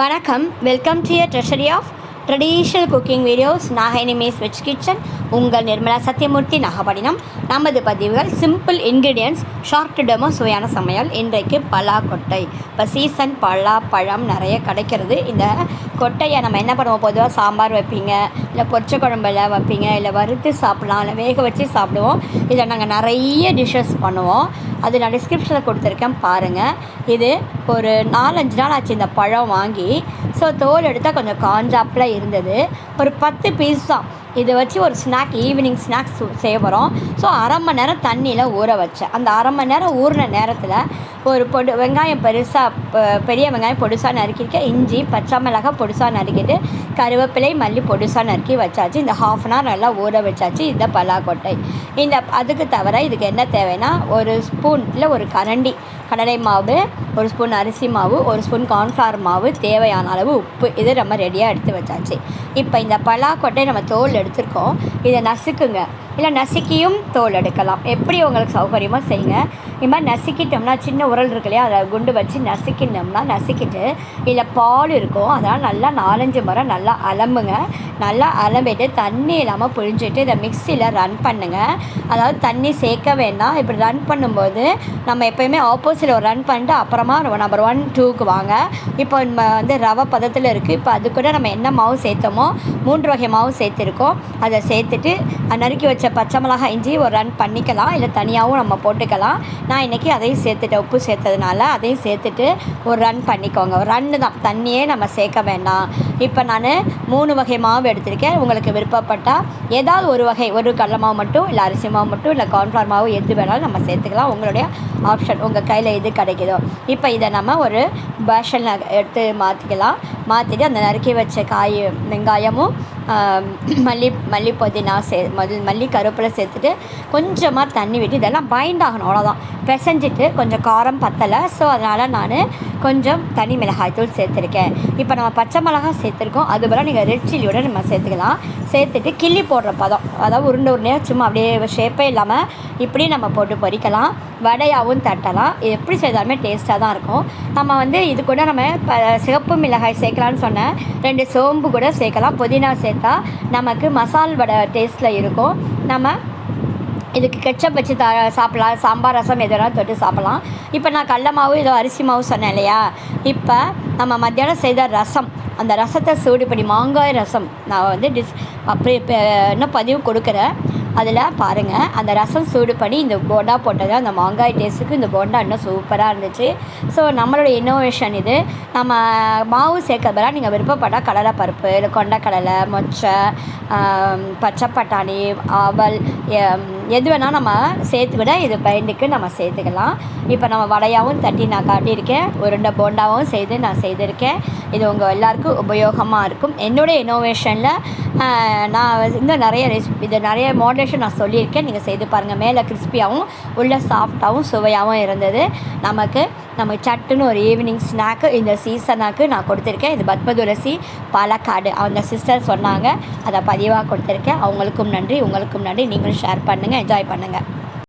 வணக்கம். Welcome to your treasury of traditional cooking videos நாகனிமேஸ் veg kitchen உங்கள் நிர்மலா சத்யமூர்த்தி நாகப்பட்டினம் நமது பதிவுகள் சிம்பிள் இன்க்ரீடியன்ட்ஸ் ஷார்ட் டெமோ சுவையான சமையல் இன்றைக்கு பலா கொட்டை. இப்போ சீசன் பலா பழம் நிறைய கிடைக்கிறது. இந்த கொட்டையை நம்ம என்ன பண்ணுவோம்? பொதுவாக சாம்பார் வைப்பீங்க இல்லை பொரிச்ச குழம்புல வைப்பீங்க இல்லை வறுத்து சாப்பிட்லாம் இல்லை வேக வச்சு சாப்பிடுவோம். இதில் நாங்கள் நிறைய டிஷ்ஷஸ் பண்ணுவோம். அது நான் டிஸ்கிரிப்ஷனில் கொடுத்துருக்கேன் பாருங்கள் இது ஒரு நாலஞ்சு நாள் ஆச்சு இந்த பழம் வாங்கி. ஸோ தோல் எடுத்தால் கொஞ்சம் காஞ்சாப்பில் இருந்தது. ஒரு பத்து பீஸ் தான். இதை வச்சு ஒரு ஸ்நாக் ஈவினிங் ஸ்நாக்ஸ் செய்ய போகிறோம் ஸோ அரை மணி நேரம் தண்ணியில் ஊற வச்சேன் அந்த அரை மணி நேரம் ஊறின நேரத்தில் ஒரு பொடு வெங்காயம் பெருசாக பெரிய வெங்காயம் பொடுசாக நறுக்கிருக்கேன் இஞ்சி பச்சை மிளகாய் பொடுசாக நறுக்கிட்டு கருவேப்பிலை மல்லி பொடுசாக நறுக்கி வச்சாச்சு. இந்த ஹாஃப் அன் ஹவர் நல்லா ஊற வச்சாச்சு. இந்த பலாக்கொட்டை. இந்த அதுக்கு தவிர இதுக்கு என்ன தேவைன்னா ஒரு ஸ்பூன் இல்லை ஒரு கரண்டி கடலை மாவு ஒரு ஸ்பூன் அரிசி மாவு ஒரு ஸ்பூன் கார்ன்ஃப்ளவர் மாவு தேவையான அளவு உப்பு. இது நம்ம ரெடியாக எடுத்து வச்சாச்சு. இப்போ இந்த பலாக்கொட்டை நம்ம தோல் எடுத்துருக்கோம். இதை நசுக்குங்க. இல்லை நசுக்கியும் தோல் எடுக்கலாம். எப்படி உங்களுக்கு சௌகரியமாக செய்யுங்க. இது மாதிரி நசுக்கிட்டோம்னா சின்ன உரல் இருக்கு இல்லையா? அதை குண்டு வச்சு நசுக்கிட்டோம்னா நசுக்கிட்டு இதில் பால் இருக்கும். அதனால் நல்லா நாலஞ்சு முறை நல்லா அலம்புங்க. நல்லா அலம்பிட்டு தண்ணி இல்லாமல் புழிஞ்சிட்டு இதை மிக்சியில் ரன் பண்ணுங்கள் அதாவது தண்ணி சேர்க்க வேண்டாம். இப்படி ரன் பண்ணும்போது நம்ம எப்போயுமே ஆப்போசிட்டில் ஒரு ரன் பண்ணிட்டு அப்புறம் நம்பர் ஒன் டூக்கு வாங்க. இப்போ நம்ம வந்து ரவை பதத்தில் இருக்குது இப்போ அது கூட நம்ம என்ன மாவு சேர்த்தோமோ மூன்று வகை மாவு சேர்த்துருக்கோம். அதை சேர்த்துட்டு நறுக்கி வச்ச பச்சை மிளகாய் இஞ்சி ஒரு ரன் பண்ணிக்கலாம். இல்லை தனியாகவும் நம்ம போட்டுக்கலாம். நான் இன்றைக்கி அதையும் சேர்த்துட்டேன். உப்பு சேர்த்ததுனால அதையும் சேர்த்துட்டு ஒரு ரன் பண்ணிக்கோங்க. ஒரு ரன்னு தான். தண்ணியே நம்ம சேர்க்க வேண்டாம். இப்போ நான் மூணு வகை மாவு எடுத்திருக்கேன். உங்களுக்கு விருப்பப்பட்டால் ஏதாவது ஒரு வகை ஒரு கடல மாவு மட்டும் இல்லை அரிசி மாவு மட்டும் இல்லை கார்ன்ஃப்ளவர் மாவு எது வேணாலும் நம்ம சேர்த்துக்கலாம். உங்களுடைய ஆப்ஷன் உங்கள் கையில் எது கிடைக்குதோ. இப்போ இதை நம்ம ஒரு பேஷனில் எடுத்து மாற்றிக்கலாம் மாற்றிட்டு அந்த நறுக்கி வச்ச காய் வெங்காயமும் மல்லி மல்லி புதினா சே முதல் மல்லி கருவேப்பிலை சேர்த்துட்டு கொஞ்சமாக தண்ணி விட்டு இதெல்லாம் பைண்ட் ஆகணும். அவ்வளோதான் பிசைஞ்சிட்டு கொஞ்சம் காரம் பத்தலை. ஸோ அதனால் நான் கொஞ்சம் தனி மிளகாய்த்தூள் சேர்த்துருக்கேன். இப்போ நம்ம பச்சை மிளகாய் சேர்த்துருக்கோம். அது போல் நீங்கள் ரெட் சில்லியோட நம்ம சேர்த்துக்கலாம். சேர்த்துட்டு கிள்ளி போடுற பதம். அதாவது உருண்டை உருண்டையாக சும்மா அப்படியே ஷேப்பே இல்லாமல் இப்படி நம்ம போட்டு பொரிக்கலாம். வடையாகவும் தட்டலாம். இது எப்படி செய்தாலுமே டேஸ்ட்டாக தான் இருக்கும். நம்ம வந்து இது கூட நம்ம சிவப்பு மிளகாய் சேர்க்கலான்னு சொன்னேன். ரெண்டு சோம்பு கூட சேர்க்கலாம். புதினா சேர்த்தா நமக்கு மசால் வடை டேஸ்ட்டில் இருக்கும். நம்ம இதுக்கு கெச்சப் வச்சு த சாப்பிட்லாம். சாம்பார் ரசம் எது வேணாலும் தொட்டு சாப்பிட்லாம். இப்போ நான் கடல மாவு இதோ அரிசி மாவு சொன்னேன் இல்லையா? இப்போ நம்ம மத்தியானம் செய்த ரசம். அந்த ரசத்தை சூடு பண்ணி மாங்காய் ரசம். நான் வந்து டிஸ் அப்படி இன்னும் பதிவு கொடுக்குறேன் அதில் பாருங்கள் அந்த ரசம் சூடு பண்ணி இந்த போண்டா போட்டது அந்த மாங்காய் டேஸ்ட்டுக்கு இந்த போண்டா இன்னும் சூப்பராக இருந்துச்சு. ஸோ நம்மளோட இன்னோவேஷன் இது. நம்ம மாவு சேர்க்கறதுலாம் நீங்கள் விருப்பப்பட்டால் கடலை பருப்பு இல்லை கொண்டக்கடலை மொச்சை பச்சை பட்டாணி அவல் எது வேணால் நம்ம சேர்த்துக்கிட இது பயந்துக்கு நம்ம சேர்த்துக்கலாம். இப்போ நம்ம வடையாகவும் தட்டி நான் காட்டியிருக்கேன் உருண்டை போண்டாவும் செய்து நான் செய்திருக்கேன். இது உங்கள் எல்லாருக்கும் உபயோகமாக இருக்கும். என்னுடைய இன்னோவேஷனில் நான் இன்னும் நிறைய ரெசிபி இது நிறைய மாடலேஷன் நான் சொல்லியிருக்கேன். நீங்கள் செய்து பாருங்கள் மேலே கிறிஸ்பியாகவும் உள்ளே சாஃப்டாகவும் சுவையாகவும் இருந்தது. நமக்கு நம்ம சட்டுன்னு ஒரு ஈவினிங் ஸ்நாக்கு இந்த சீசனாக்கு நான் கொடுத்துருக்கேன். இது பத்மதுரசி பாலக்காடு. அந்த சிஸ்டர் சொன்னாங்க. அதை பதிவாக கொடுத்துருக்கேன். அவங்களுக்கும் நன்றி. உங்களுக்கும் நன்றி. நீங்களும் ஷேர் பண்ணுங்கள் என்ஜாய் பண்ணுங்கள்